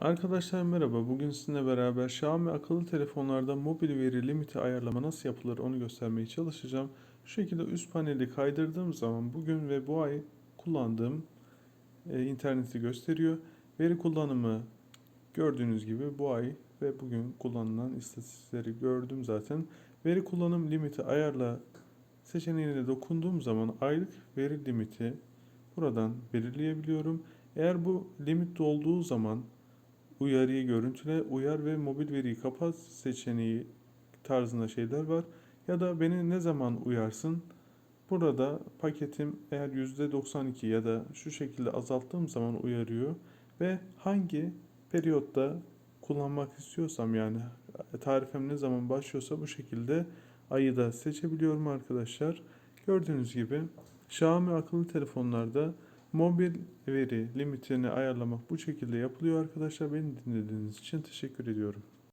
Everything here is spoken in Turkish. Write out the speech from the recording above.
Arkadaşlar merhaba. Bugün sizinle beraber Xiaomi akıllı telefonlarda mobil veri limiti ayarlama nasıl yapılır onu göstermeye çalışacağım. Şu şekilde üst paneli kaydırdığım zaman bugün ve bu ay kullandığım e, interneti gösteriyor. Veri kullanımı gördüğünüz gibi bu ay ve bugün kullanılan istatistikleri gördüm zaten. Veri kullanım limiti ayarla seçeneğine dokunduğum zaman aylık veri limiti buradan belirleyebiliyorum. Eğer bu limit dolduğu zaman uyarıyı görüntüle, uyar ve mobil veriyi kapat seçeneği tarzında şeyler var. Ya da beni ne zaman uyarsın? Burada paketim eğer %92 ya da şu şekilde azalttığım zaman uyarıyor ve hangi periyotta kullanmak istiyorsam yani tarifem ne zaman başlıyorsa bu şekilde ayı da seçebiliyorum arkadaşlar. Gördüğünüz gibi Xiaomi akıllı telefonlarda mobil veri limitini ayarlamak bu şekilde yapılıyor arkadaşlar. Beni dinlediğiniz için teşekkür ediyorum.